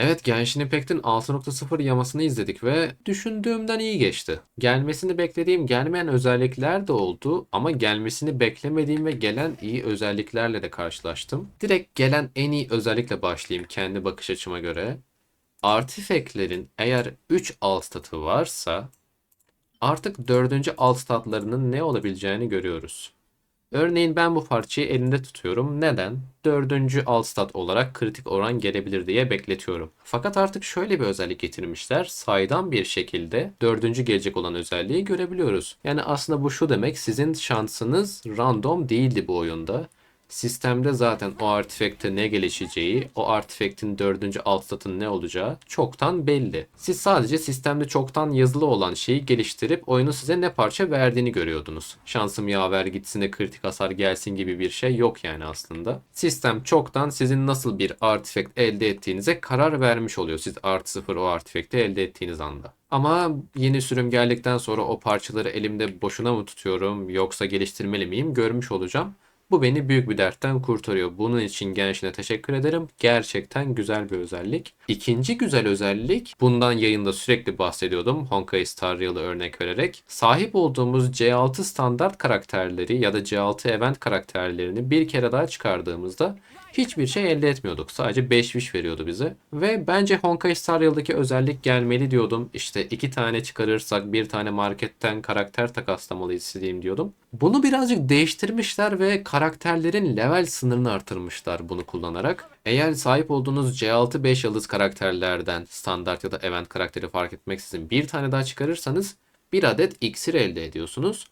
Evet Genshin Impact'in 6.0 yamasını izledik ve düşündüğümden iyi geçti. Gelmesini beklediğim gelmeyen özellikler de oldu ama gelmesini beklemediğim ve gelen iyi özelliklerle de karşılaştım. Direkt gelen en iyi özellikle başlayayım kendi bakış açıma göre. Artifact'lerin eğer 3 alt statı varsa artık 4. alt statlarının ne olabileceğini görüyoruz. Örneğin ben bu parçayı elinde tutuyorum. Neden? Dördüncü alt stat olarak kritik oran gelebilir diye bekletiyorum. Fakat artık şöyle bir özellik getirmişler. Saydam bir şekilde dördüncü gelecek olan özelliği görebiliyoruz. Yani aslında bu şu demek sizin şansınız random değildi bu oyunda. Sistemde zaten o artifact'e ne gelişeceği, o artifact'in dördüncü alt statın ne olacağı çoktan belli. Siz sadece sistemde çoktan yazılı olan şeyi geliştirip oyunu size ne parça verdiğini görüyordunuz. Şansım yaver gitsin de kritik hasar gelsin gibi bir şey yok yani aslında. Sistem çoktan sizin nasıl bir artifact elde ettiğinize karar vermiş oluyor. Siz artı sıfır o artifact'i elde ettiğiniz anda. Ama yeni sürüm geldikten sonra o parçaları elimde boşuna mı tutuyorum yoksa geliştirmeli miyim görmüş olacağım. Bu beni büyük bir dertten kurtarıyor. Bunun için Genshin'e teşekkür ederim. Gerçekten güzel bir özellik. İkinci güzel özellik, bundan yayında sürekli bahsediyordum. Honkai Star Rail'ı örnek vererek. Sahip olduğumuz C6 standart karakterleri ya da C6 event karakterlerini bir kere daha çıkardığımızda hiçbir şey elde etmiyorduk. Sadece 5 wish veriyordu bize. Ve bence Honkai Star Rail'daki özellik gelmeli diyordum. İşte iki tane çıkarırsak bir tane marketten karakter takaslamalıyız istediğim diyordum. Bunu birazcık değiştirmişler ve karakterlerin level sınırını artırmışlar bunu kullanarak. Eğer sahip olduğunuz C6 5 yıldız karakterlerden standart ya da event karakteri fark etmeksizin bir tane daha çıkarırsanız bir adet iksir elde ediyorsunuz.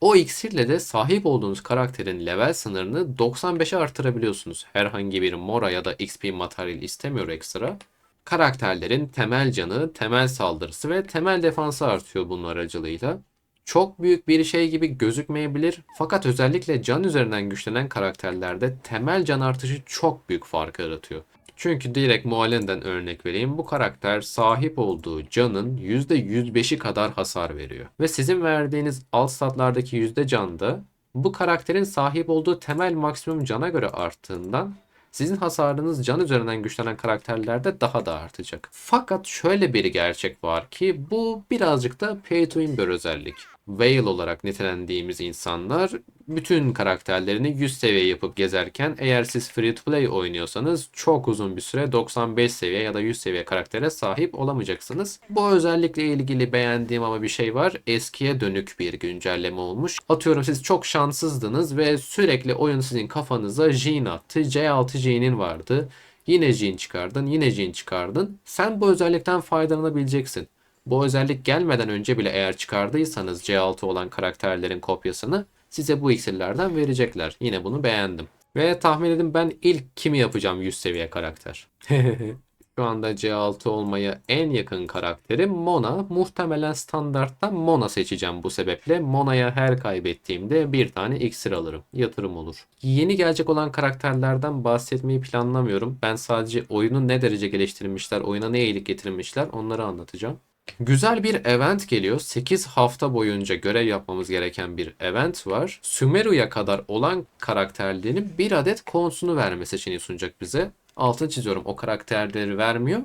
O iksirle de sahip olduğunuz karakterin level sınırını 95'e artırabiliyorsunuz. Herhangi bir mora ya da XP materyal istemiyor ekstra. Karakterlerin temel canı, temel saldırısı ve temel defansı artıyor bunun aracılığıyla. Çok büyük bir şey gibi gözükmeyebilir fakat özellikle can üzerinden güçlenen karakterlerde temel can artışı çok büyük fark yaratıyor. Çünkü direkt Muallen'den örnek vereyim. Bu karakter sahip olduğu canın %105'i kadar hasar veriyor. Ve sizin verdiğiniz alt statlardaki yüzde can da bu karakterin sahip olduğu temel maksimum cana göre arttığından sizin hasarınız can üzerinden güçlenen karakterlerde daha da artacak. Fakat şöyle bir gerçek var ki bu birazcık da pay to win bir özellik. Whale olarak nitelendiğimiz insanlar bütün karakterlerini 100 seviye yapıp gezerken eğer siz free to play oynuyorsanız çok uzun bir süre 95 seviye ya da 100 seviye karaktere sahip olamayacaksınız. Bu özellikle ilgili beğendiğim ama bir şey var. Eskiye dönük bir güncelleme olmuş. Atıyorum siz çok şanssızdınız ve sürekli oyun sizin kafanıza Jean attı. C6 Jean'in vardı. Yine Jean çıkardın, yine Jean çıkardın. Sen bu özellikten faydalanabileceksin. Bu özellik gelmeden önce bile eğer çıkardıysanız C6 olan karakterlerin kopyasını size bu iksirlerden verecekler. Yine bunu beğendim. Ve tahmin edin ben ilk kimi yapacağım 100 seviye karakter. Şu anda C6 olmaya en yakın karakterim Mona. Muhtemelen standarttan Mona seçeceğim bu sebeple. Mona'ya her kaybettiğimde bir tane iksir alırım. Yatırım olur. Yeni gelecek olan karakterlerden bahsetmeyi planlamıyorum. Ben sadece oyunu ne derece geliştirmişler, oyuna ne iyilik getirmişler onları anlatacağım. Güzel bir event geliyor. 8 hafta boyunca görev yapmamız gereken bir event var. Sumeru'ya kadar olan karakterlerin bir adet konsunu verme seçeneği sunacak bize. Altını çiziyorum o karakterleri vermiyor.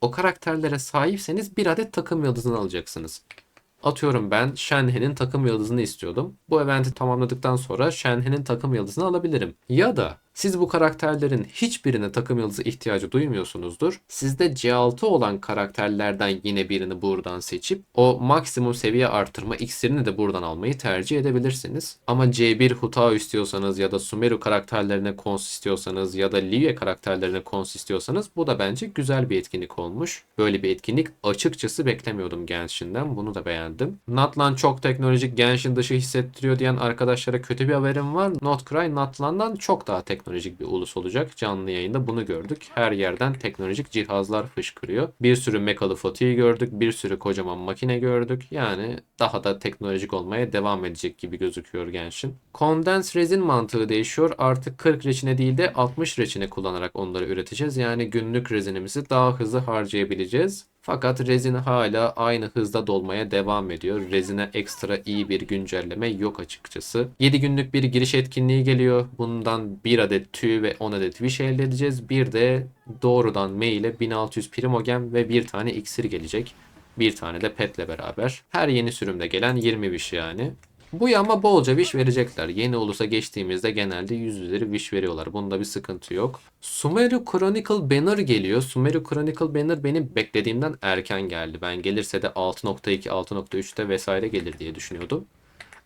O karakterlere sahipseniz bir adet takım yıldızını alacaksınız. Atıyorum ben Shenhe'nin takım yıldızını istiyordum. Bu eventi tamamladıktan sonra Shenhe'nin takım yıldızını alabilirim. Ya da siz bu karakterlerin hiçbirine takım yıldızı ihtiyacı duymuyorsunuzdur. Sizde C6 olan karakterlerden yine birini buradan seçip o maksimum seviye artırma iksirini de buradan almayı tercih edebilirsiniz. Ama C1 Hutao istiyorsanız ya da Sumeru karakterlerine kons istiyorsanız ya da Livia karakterlerine kons istiyorsanız bu da bence güzel bir etkinlik olmuş. Böyle bir etkinlik açıkçası beklemiyordum Genshin'den. Bunu da beğendim. Natlan çok teknolojik Genshin dışı hissettiriyor diyen arkadaşlara kötü bir haberim var. Notcry Natlan'dan çok daha teknolojik bir ulus olacak. Canlı yayında bunu gördük. Her yerden teknolojik cihazlar fışkırıyor. Bir sürü mekalı Fatih'i gördük. Bir sürü kocaman makine gördük. Yani daha da teknolojik olmaya devam edecek gibi gözüküyor Genshin. Condense resin mantığı değişiyor. Artık 40 reçine değil de 60 reçine kullanarak onları üreteceğiz. Yani günlük rezinimizi daha hızlı harcayabileceğiz. Fakat Rezin hala aynı hızda dolmaya devam ediyor. Rezin'e ekstra iyi bir güncelleme yok açıkçası. 7 günlük bir giriş etkinliği geliyor. Bundan 1 adet tüy ve 10 adet wish elde edeceğiz. Bir de doğrudan maile 1600 primogen ve bir tane iksir gelecek. Bir tane de petle beraber. Her yeni sürümde gelen 20 wish yani. Bu ya ama bolca wish verecekler. Yeni olursa geçtiğimizde genelde 100 üzeri wish veriyorlar. Bunda bir sıkıntı yok. Sumeru Chronicle Banner geliyor. Sumeru Chronicle Banner benim beklediğimden erken geldi. Ben gelirse de 6.2, 6.3'te vesaire gelir diye düşünüyordum.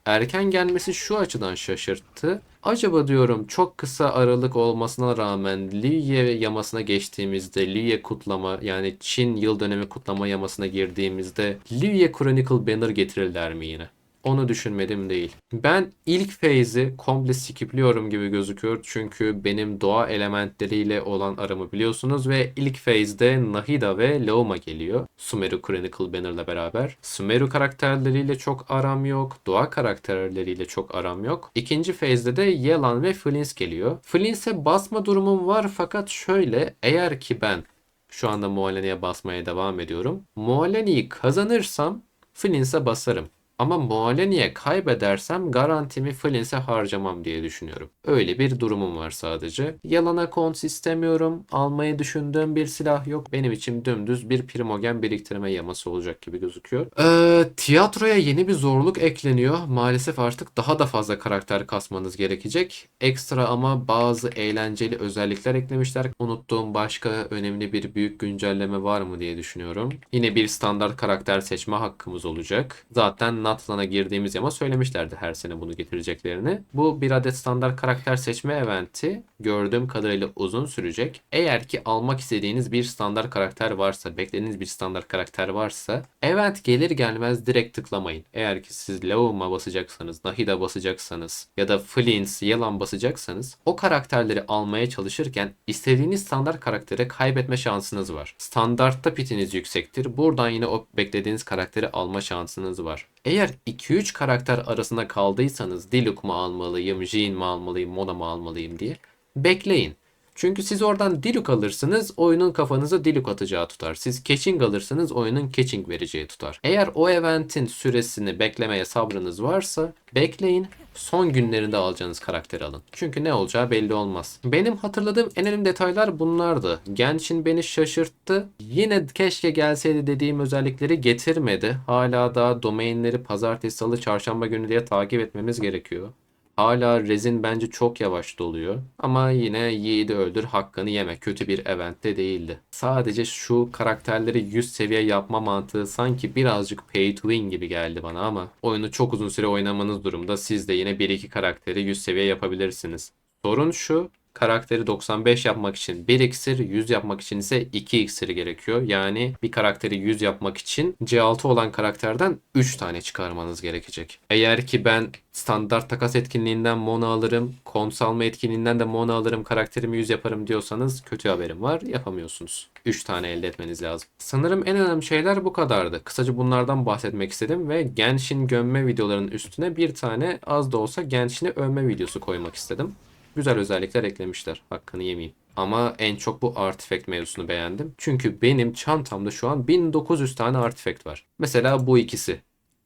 Erken gelmesi şu açıdan şaşırttı. Acaba diyorum çok kısa aralık olmasına rağmen Liye yamasına geçtiğimizde Liye kutlama yani Çin yıl dönemi kutlama yamasına girdiğimizde Liye Chronicle Banner getirirler mi yine? Onu düşünmedim değil. Ben ilk phase'i komple skipliyorum gibi gözüküyor. Çünkü benim doğa elementleriyle olan aramı biliyorsunuz ve ilk phase'de Nahida ve Lauma geliyor. Sumeru Chronicle Banner'la beraber. Sumeru karakterleriyle çok aram yok. Doğa karakterleriyle çok aram yok. İkinci phase'de de Yelan ve Flins geliyor. Flins'e basma durumum var fakat şöyle eğer ki ben şu anda Moaleni'ye basmaya devam ediyorum. Moaleni'yi kazanırsam Flins'e basarım. Ama Moaleni'ye kaybedersem garantimi Flins'e harcamam diye düşünüyorum. Öyle bir durumum var sadece. Yalana kons istemiyorum. Almayı düşündüğüm bir silah yok. Benim için dümdüz bir primogen biriktirme yaması olacak gibi gözüküyor. Ee, tiyatroya yeni bir zorluk ekleniyor. Maalesef artık daha da fazla karakter kasmanız gerekecek. Ekstra ama bazı eğlenceli özellikler eklemişler. Unuttuğum başka önemli bir büyük güncelleme var mı diye düşünüyorum. Yine bir standart karakter seçme hakkımız olacak. Zaten Natlan'a girdiğimiz yama söylemişlerdi her sene bunu getireceklerini. Bu bir adet standart karakter seçme eventi gördüğüm kadarıyla uzun sürecek. Eğer ki almak istediğiniz bir standart karakter varsa, beklediğiniz bir standart karakter varsa event gelir gelmez direkt tıklamayın. Eğer ki siz Lauma basacaksanız, Nahida basacaksanız ya da Flins, Yelan basacaksanız o karakterleri almaya çalışırken istediğiniz standart karaktere kaybetme şansınız var. Standartta pitiniz yüksektir. Buradan yine o beklediğiniz karakteri alma şansınız var. Eğer 2-3 karakter arasında kaldıysanız Diluc mu almalıyım, Jin mi almalıyım, Mona mı almalıyım diye bekleyin. Çünkü siz oradan Diluc alırsınız oyunun kafanıza Diluc atacağı tutar. Siz Catching alırsanız oyunun Catching vereceği tutar. Eğer o eventin süresini beklemeye sabrınız varsa bekleyin. Son günlerinde alacağınız karakteri alın. Çünkü ne olacağı belli olmaz. Benim hatırladığım en önemli detaylar bunlardı. Genshin beni şaşırttı. Yine keşke gelseydi dediğim özellikleri getirmedi. Hala daha domainleri pazartesi, salı, çarşamba günü diye takip etmemiz gerekiyor. Hala rezin bence çok yavaş doluyor. Ama yine yiğidi öldür hakkını yeme. Kötü bir eventte değildi. Sadece şu karakterleri 100 seviye yapma mantığı sanki birazcık pay to win gibi geldi bana ama oyunu çok uzun süre oynamanız durumda siz de yine 1-2 karakteri 100 seviye yapabilirsiniz. Sorun şu karakteri 95 yapmak için 1 iksir, 100 yapmak için ise 2 iksir gerekiyor. Yani bir karakteri 100 yapmak için C6 olan karakterden 3 tane çıkarmanız gerekecek. Eğer ki ben standart takas etkinliğinden Mona alırım, kons alma etkinliğinden de Mona alırım, karakterimi 100 yaparım diyorsanız kötü haberim var. Yapamıyorsunuz. 3 tane elde etmeniz lazım. Sanırım en önemli şeyler bu kadardı. Kısaca bunlardan bahsetmek istedim ve Genshin gömme videolarının üstüne bir tane az da olsa Genshin'i övme videosu koymak istedim güzel özellikler eklemişler. Hakkını yemeyeyim. Ama en çok bu artifact mevzusunu beğendim. Çünkü benim çantamda şu an 1900 tane artifact var. Mesela bu ikisi.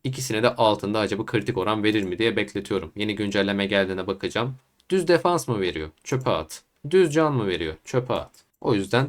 İkisine de altında acaba kritik oran verir mi diye bekletiyorum. Yeni güncelleme geldiğine bakacağım. Düz defans mı veriyor? Çöpe at. Düz can mı veriyor? Çöpe at. O yüzden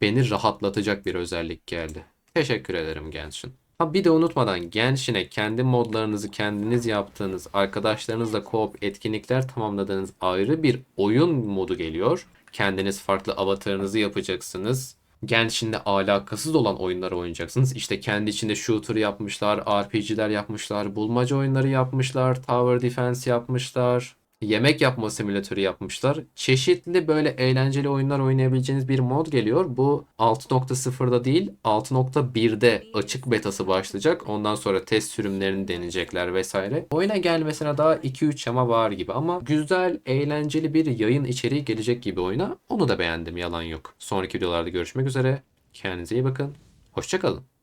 beni rahatlatacak bir özellik geldi. Teşekkür ederim Genshin. Ha bir de unutmadan Genshin'e kendi modlarınızı kendiniz yaptığınız, arkadaşlarınızla co-op etkinlikler tamamladığınız ayrı bir oyun modu geliyor. Kendiniz farklı avatarınızı yapacaksınız. Genshin'de alakasız olan oyunları oynayacaksınız. İşte kendi içinde shooter yapmışlar, RPG'ler yapmışlar, bulmaca oyunları yapmışlar, tower defense yapmışlar. Yemek yapma simülatörü yapmışlar. Çeşitli böyle eğlenceli oyunlar oynayabileceğiniz bir mod geliyor. Bu 6.0'da değil 6.1'de açık betası başlayacak. Ondan sonra test sürümlerini deneyecekler vesaire. Oyuna gelmesine daha 2-3 yama var gibi ama güzel, eğlenceli bir yayın içeriği gelecek gibi oyuna. Onu da beğendim yalan yok. Sonraki videolarda görüşmek üzere. Kendinize iyi bakın. Hoşçakalın.